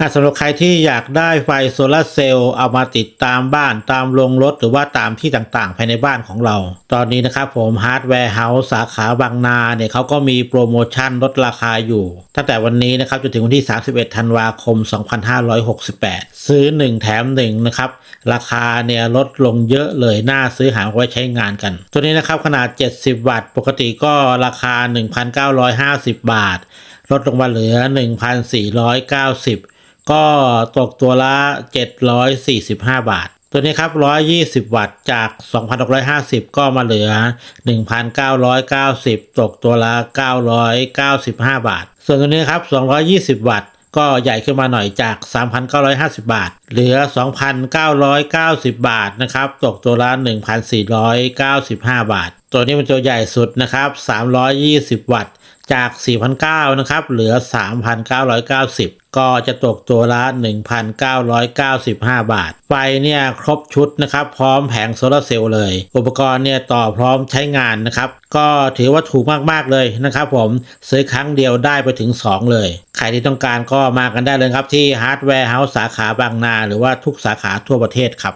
อะสำหรับใครที่อยากได้ไฟโซลาร์เซลล์เอามาติดตามบ้านตามโรงรถหรือว่าตามที่ต่างๆ ภายในบ้านของเรา ตอนนี้นะครับผมฮาร์ดแวร์เฮาส์สาขาบางนาเนี่ยเขาก็มีโปรโมชั่นลดราคาอยู่ ตั้งแต่วันนี้นะครับจนถึงวันที่ 31 ธันวาคม 2568 ซื้อ 1 แถม 1 นะครับ ราคาเนี่ยลดลงเยอะเลยน่าซื้อหาไว้ใช้งานกัน ตัวนี้นะครับขนาด 70 วัตต์ ปกติก็ราคา 1,950 บาท ลดลงมาเหลือ 1,490 ก็ตกตัวละ 745 บาท ตัวนี้ครับ 120 วัตต์จาก 2,650 ก็มาเหลือ 1,990 ตกตัวละ 995 บาท ส่วนตัวนี้ครับ 220 วัตต์ก็ใหญ่ขึ้นมาหน่อยจาก 3,950 บาท เหลือ 2,990 บาทนะครับ ตกตัวละ 1,495 บาท ตัวนี้เป็นตัวใหญ่สุดนะครับ 320 วัตต์ จาก 4,900 นะครับ เหลือ 3,990 ก็จะตกตัวละ 1,995 บาท ไฟเนี่ยครบชุดนะครับ พร้อมแผงโซลาเซลล์เลย อุปกรณ์เนี่ยต่อพร้อมใช้งานนะครับ ก็ถือว่าถูกมาก ๆ เลยนะครับผม ซื้อครั้งเดียวได้ไปถึง 2 เลย ใครที่ต้องการก็มากันได้เลยครับที่ฮาร์ดแวร์เฮาส์สาขาบางนา หรือว่าทุกสาขาทั่วประเทศครับ